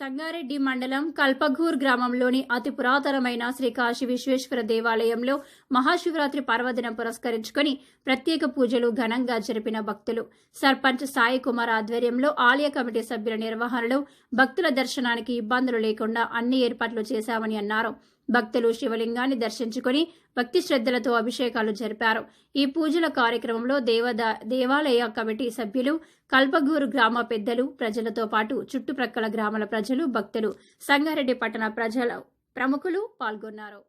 సంగారెడ్డి మండలం కల్పఘూర్ గ్రామంలోని అతి పురాతనమైన శ్రీ కాశీ విశ్వేశ్వర దేవాలయంలో మహాశివరాత్రి పర్వదినం పురస్కరించుకొని ప్రత్యేక పూజలు ఘనంగా జరిపిన భక్తులు. సర్పంచ్ సాయి కుమార్ ఆధ్వర్యంలో ఆలయ కమిటీ సభ్యుల నిర్వహణలో భక్తుల దర్శనానికి ఇబ్బందులు లేకుండా అన్ని ఏర్పాట్లు చేశామని అన్నారు. భక్తులు శివలింగాన్ని దర్శించుకొని భక్తి శ్రద్ధలతో అభిషేకాలు జరిపారు. ఈ పూజల కార్యక్రమంలో దేవద దేవాలయ కమిటీ సభ్యులు కల్పగూరు గ్రామ పెద్దలు ప్రజలతో పాటు చుట్టుప్రక్కల గ్రామాల ప్రజలు భక్తులు సంగారెడ్డి పట్టణ ప్రజల ప్రముఖులు పాల్గొన్నారు.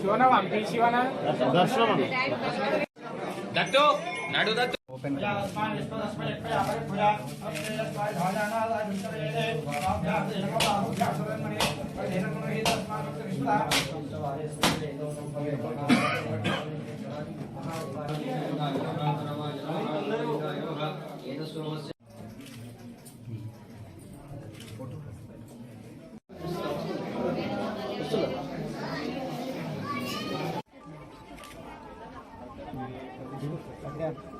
శివన ओपन Yeah.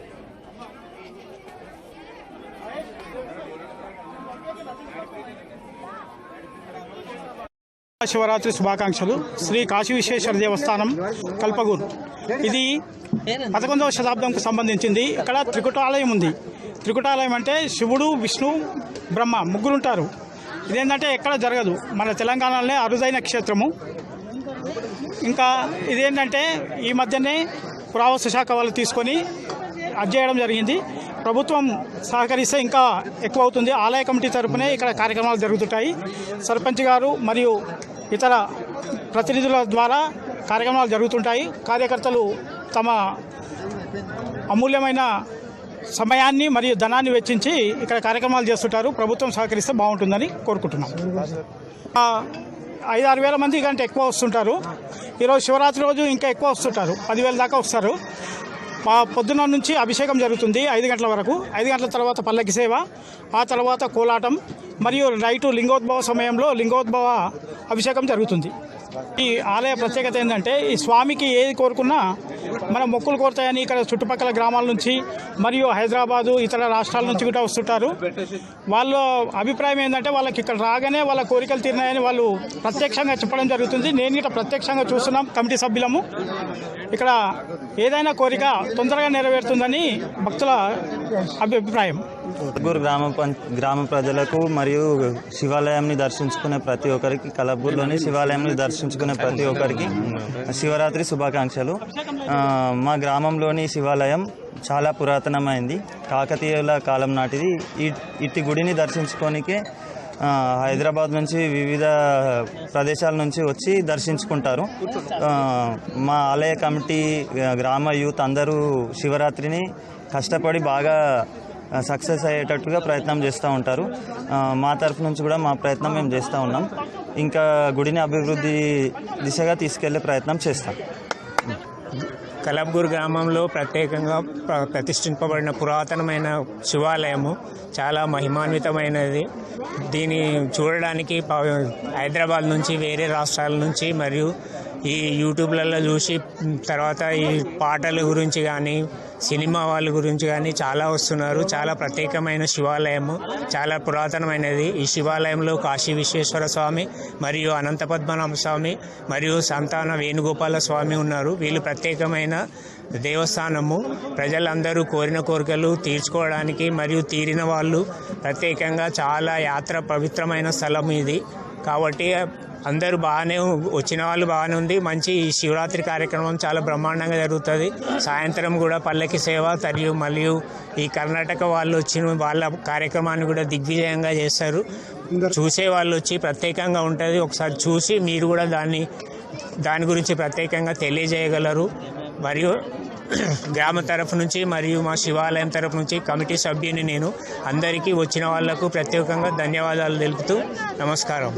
శివరాత్రి శుభాకాంక్షలు. శ్రీ కాశీ విశ్వేశ్వర దేవస్థానం కల్పగూరు ఇది పదకొండవ శతాబ్దంకు సంబంధించింది. ఇక్కడ త్రికుటాలయం ఉంది. త్రికుటాలయం అంటే శివుడు విష్ణు బ్రహ్మ ముగ్గురు ఉంటారు ఇదేంటంటే ఎక్కడ జరగదు. మన తెలంగాణలోనే అరుదైన క్షేత్రము. ఇంకా ఇదేంటంటే ఈ మధ్యనే పురావస్తు శాఖ వాళ్ళు తీసుకొని అది చేయడం జరిగింది. ప్రభుత్వం సహకరిస్తే ఇంకా ఎక్కువ అవుతుంది. ఆలయ కమిటీ తరపునే ఇక్కడ కార్యక్రమాలు జరుగుతుంటాయి. సర్పంచ్ గారు మరియు ఇతర ప్రతినిధుల ద్వారా కార్యక్రమాలు జరుగుతుంటాయి. కార్యకర్తలు తమ అమూల్యమైన సమయాన్ని మరియు ధనాన్ని వెచ్చించి ఇక్కడ కార్యక్రమాలు చేస్తుంటారు. ప్రభుత్వం సహకరిస్తే బాగుంటుందని కోరుకుంటున్నాం. ఐదు ఆరు వేల మంది కంటే ఎక్కువ వస్తుంటారు. ఈరోజు శివరాత్రి రోజు ఇంకా ఎక్కువ వస్తుంటారు. పదివేల దాకా వస్తారు. మా పొద్దున నుంచి అభిషేకం జరుగుతుంది ఐదు గంటల వరకు. ఐదు గంటల తర్వాత పల్లకి సేవ ఆ తర్వాత కోలాటం మరియు నైటు లింగోద్భవ సమయంలో లింగోద్భవ అభిషేకం జరుగుతుంది. ఈ ఆలయ ప్రత్యేకత ఏంటంటే ఈ స్వామికి ఏది కోరుకున్నా మన మొక్కులు కోరుతాయని ఇక్కడ చుట్టుపక్కల గ్రామాల నుంచి మరియు హైదరాబాదు ఇతర రాష్ట్రాల నుంచి కూడా వస్తుంటారు. వాళ్ళ అభిప్రాయం ఏంటంటే వాళ్ళకి ఇక్కడ రాగానే వాళ్ళ కోరికలు తీరినాయని వాళ్ళు ప్రత్యక్షంగా చెప్పడం జరుగుతుంది. నేను ఇక్కడ ప్రత్యక్షంగా చూస్తున్నాం కమిటీ సభ్యులము. ఇక్కడ ఏదైనా కోరిక తొందరగా నెరవేరుతుందని భక్తుల అభిప్రాయం. కలబూర్ గ్రామ పం గ్రామ ప్రజలకు మరియు శివాలయాన్ని దర్శించుకునే ప్రతి ఒక్కరికి కలబూర్లోని శివాలయంని దర్శించుకునే ప్రతి ఒక్కరికి శివరాత్రి శుభాకాంక్షలు. మా గ్రామంలోని శివాలయం చాలా పురాతనమైంది. కాకతీయుల కాలం నాటిది. ఈ- ఇట్టి గుడిని దర్శించుకోనికే హైదరాబాద్ నుంచి వివిధ ప్రదేశాల నుంచి వచ్చి దర్శించుకుంటారు. మా ఆలయ కమిటీ గ్రామ యూత్ అందరూ శివరాత్రిని కష్టపడి బాగా సక్సెస్ అయ్యేటట్టుగా ప్రయత్నం చేస్తూ ఉంటారు. మా తరఫు నుంచి కూడా మా ప్రయత్నం మేము చేస్తూ ఉన్నాం. ఇంకా గుడిని అభివృద్ధి దిశగా తీసుకెళ్ళే ప్రయత్నం చేస్తాం. కలబ్గూర్ గ్రామంలో ప్రత్యేకంగా ప్ర- ప్రతిష్ఠింపబడిన పురాతనమైన శివాలయము చాలా మహిమాన్వితమైనది. దీన్ని చూడడానికి హైదరాబాద్ నుంచి వేరే రాష్ట్రాల నుంచి మరియు ఈ యూట్యూబ్లలో చూసి తర్వాత ఈ పాటల గురించి కానీ సినిమా వాళ్ళ గురించి కానీ చాలా వస్తున్నారు. చాలా ప్రత్యేకమైన శివాలయము చాలా పురాతనమైనది. ఈ శివాలయంలో కాశీ విశ్వేశ్వర స్వామి మరియు అనంత పద్మనాభ స్వామి మరియు సంతాన వేణుగోపాల స్వామి ఉన్నారు. వీళ్ళు ప్రత్యేకమైన దేవస్థానము. ప్రజలందరూ కోరిన కోరికలు తీర్చుకోవడానికి మరియు తీరిన వాళ్ళు ప్రత్యేకంగా చాలా యాత్ర పవిత్రమైన స్థలం ఇది. కాబట్టి అందరూ బాగానే వచ్చిన వాళ్ళు బాగానే ఉంది మంచి ఈ శివరాత్రి కార్యక్రమం చాలా బ్రహ్మాండంగా జరుగుతుంది. సాయంత్రం కూడా పల్లకి సేవ మరియు మరియు ఈ కర్ణాటక వాళ్ళు వచ్చిన వాళ్ళ కార్యక్రమాన్ని కూడా దిగ్విజయంగా చేస్తారు. చూసే వాళ్ళు వచ్చి ప్రత్యేకంగా ఉంటుంది. ఒకసారి చూసి మీరు కూడా దాన్ని దాని గురించి ప్రత్యేకంగా తెలియజేయగలరు. మరియు గ్రామ తరఫు నుంచి మరియు మా శివాలయం తరఫు నుంచి కమిటీ సభ్యుని నేను అందరికీ వచ్చిన వాళ్ళకు ప్రత్యేకంగా ధన్యవాదాలు తెలుపుతూ నమస్కారం.